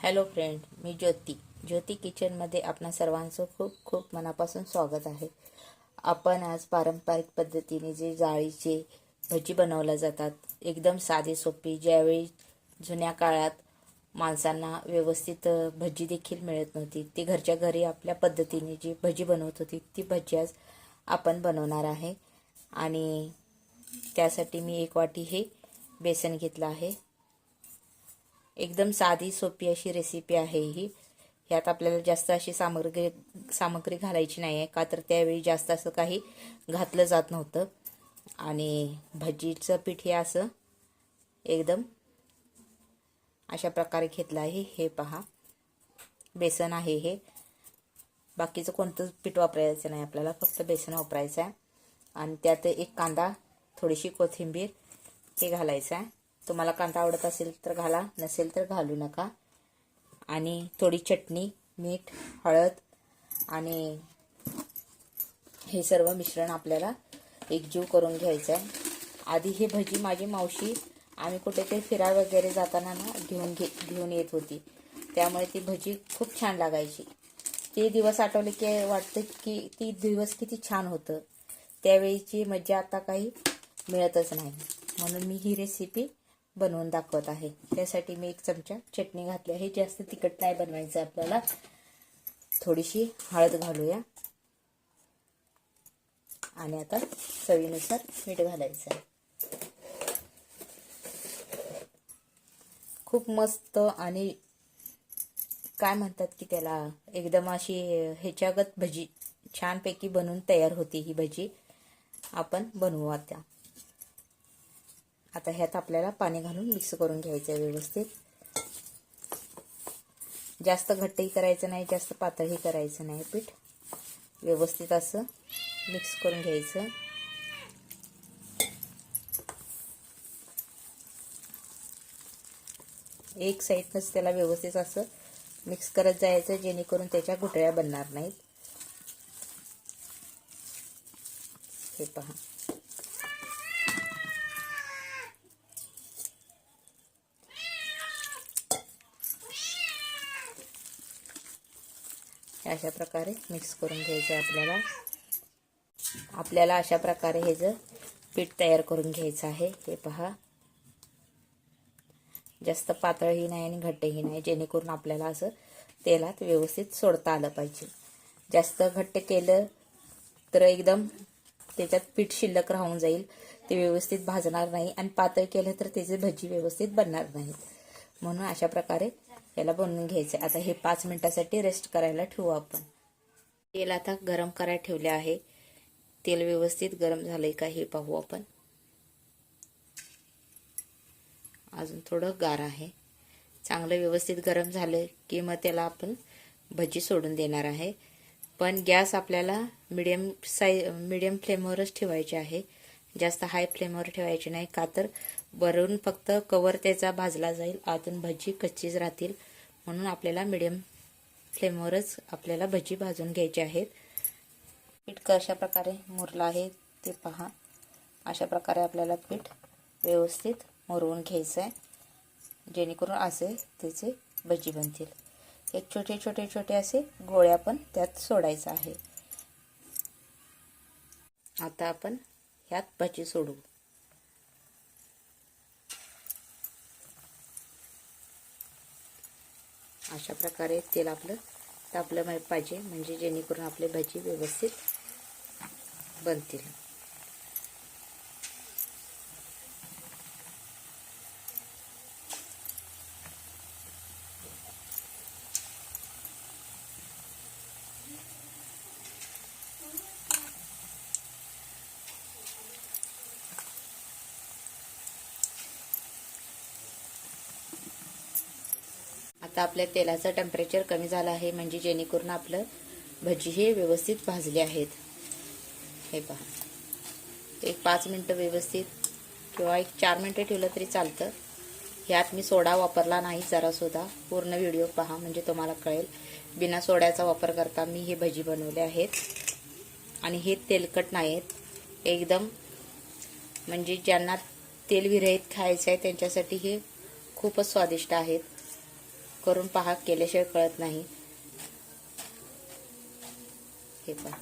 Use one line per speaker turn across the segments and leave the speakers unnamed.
Hello friend मी ज्योती. ज्योती किचनमध्ये आपणा सर्वांचं खूप खूप मनापासून स्वागत आहे. आपण आज पारंपरिक पद्धतीने जे जाळीचे भजी बनवल्या जातात एकदम साधी सोपी ज्यावेळी जुन्या काळात माणसांना व्यवस्थित भजी देखील मिळत नव्हती ती घरच्या घरी आपल्या पद्धतीने जी भजी बनवत होती ती भजी आज आपण बनवणार आहे. आणि त्यासाठी मी एक वाटी हे बेसन घेतलं आहे. एकदम साधी सोपी अशी रेसिपी आहे ही. ह्यात आपल्याला जास्त अशी सामग्री सामग्री घालायची नाही आहे का तर त्यावेळी जास्त असं काही घातलं जात नव्हतं. आणि भजीचं पीठ हे असं एकदम अशा प्रकारे घेतलं आहे. हे पहा. बेसन आहे हे. बाकीचं कोणतंच पीठ वापरायचं नाही आपल्याला फक्त बेसन वापरायचं आहे. आणि त्यात एक कांदा थोडीशी कोथिंबीर हे घालायचं आहे. तुम्हाला कांदा आवडत असेल तर घाला नसेल तर घालू नका. आणि थोडी चटणी मीठ हळद आणि हे सर्व मिश्रण आपल्याला एकजीव करून घ्यायचं आहे आधी हे भजी माझी मावशी आम्ही कुठेतरी फिराय वगैरे जाताना ना घेऊन घे घेऊन येत होती. त्यामुळे ती भजी खूप छान लागायची. ते दिवस आठवले की वाटतं की ती दिवस किती छान होतं. त्यावेळीची मजा आता काही मिळतच नाही. म्हणून मी ही रेसिपी बनवून दाखवत आहे. त्यासाठी मी एक चमचा चटणी घातली आहे. जास्त तिखट नाही बनवायचं आपल्याला. थोडीशी हळद घालूया. आणि आता चवीनुसार मीठ घालायचं आहे. खूप मस्त आणि काय म्हणतात की त्याला एकदम अशी ह्याच्यागत भजी छानपैकी बनवून तयार होती ही भजी. आपण बनवू आता. आता ह्यात आपल्याला पाणी घालून मिक्स करून घ्यायचं आहे व्यवस्थित. जास्त घट्टही करायचं नाही जास्त पातळही करायचं नाही पीठ. व्यवस्थित असं मिक्स करून घ्यायचं. एक साईडनंच त्याला व्यवस्थित असं मिक्स करत जायचं जेणेकरून त्याच्या घुटळ्या बनणार नाहीत. हे पहा. अशा प्रकारे मिक्स करून घ्यायचं आहे आपल्याला. आपल्याला अशा प्रकारे हे जर पीठ तयार करून घ्यायचं आहे हे पहा. जास्त पातळही नाही आणि घट्टही नाही जेणेकरून आपल्याला असं तेलात व्यवस्थित सोडता आलं पाहिजे. जास्त घट्ट केलं तर एकदम त्याच्यात पीठ शिल्लक राहून जाईल ते व्यवस्थित भाजणार नाही आणि पातळ केलं तर त्याचे भजी व्यवस्थित बनणार नाहीत म्हणून अशा प्रकारे याला बनवून घ्यायचं आता हे पाच मिनिटासाठी रेस्ट करायला ठेवू आपण. तेल आता गरम करायला ठेवले आहे. तेल व्यवस्थित गरम झालंय का हे पाहू आपण. अजून थोडं गार आहे. चांगलं व्यवस्थित गरम झालं की मग त्याला आपण भजी सोडून देणार आहे. पण गॅस आपल्याला मिडियम साई मिडियम फ्लेमवरच ठेवायचे आहे. जास्त हाय फ्लेमवर ठेवायचे नाही का तर वरून फक्त कवर त्याचा भाजला जाईल. आतून भजी कच्चीच राहतील. म्हणून आपल्याला मिडियम फ्लेमवरच आपल्याला भजी भाजून घ्यायची आहेत. पीठ कशा प्रकारे मुरलं आहे ते पहा. अशा प्रकारे आपल्याला पीठ व्यवस्थित मुरवून घ्यायचं आहे जेणेकरून असे त्याचे भजी बनतील. एक छोटे छोटे छोटे असे गोळ्या पण त्यात सोडायचं आहे. आता आपण ह्यात भजी सोडू. अशा प्रकारे तेल आपलं तापलं पाहिजे. म्हणजे जेणेकरून आपले भाजी व्यवस्थित बनतील. आता आपल्या तेलाचं टेम्परेचर कमी झालं आहे म्हणजे जेणेकरून आपलं भजी हे व्यवस्थित भाजले आहेत. हे पहा. एक पाच मिनटं व्यवस्थित किंवा एक चार मिनटं ठेवलं तरी चालतं. ह्यात मी सोडा वापरला नाही जरासुद्धा पूर्ण व्हिडिओ पहा म्हणजे तुम्हाला कळेल. बिना सोड्याचा वापर करता मी हे भजी बनवले आहेत. आणि हे तेलकट नाही आहेत एकदम म्हणजे ज्यांना तेल विरहित खायचं आहे त्यांच्यासाठी हे खूपच स्वादिष्ट आहेत. करून पहा केल्याशिवाय कळत नाही. हे पहा.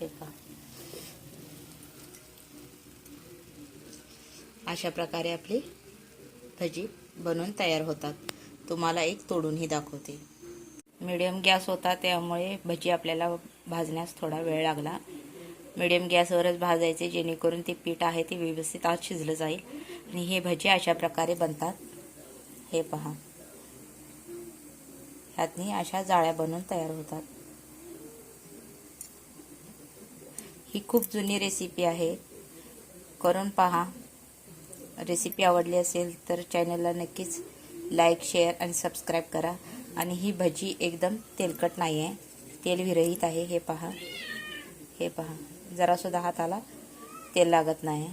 हे पहा. अशा प्रकारे आपली भजी बनवून तयार होतात. तुम्हाला एक तोडूनही दाखवते. मिडियम गॅस होता त्यामुळे भजी आपल्याला भाजण्यास थोडा वेळ लागला. मिडियम गॅसवरच भाजायचे जेणेकरून ते पीठ आहे ते व्यवस्थित आत शिजलं जाईल. आणि हे भजे अशा प्रकारे बनतात. हे पहा. ह्यातनी अशा जाळ्या बनवून तयार होतात. ही खूप जुनी रेसिपी आहे. करून पहा. रेसिपी आवडली असेल तर चॅनलला नक्कीच लाईक शेअर आणि सबस्क्राईब करा. आणि ही भजी एकदम तेलकट नाही आहे तेल विरहित आहे. हे पहा. हे पहा. जरासुद्धा हाताला तेल लागत नाही.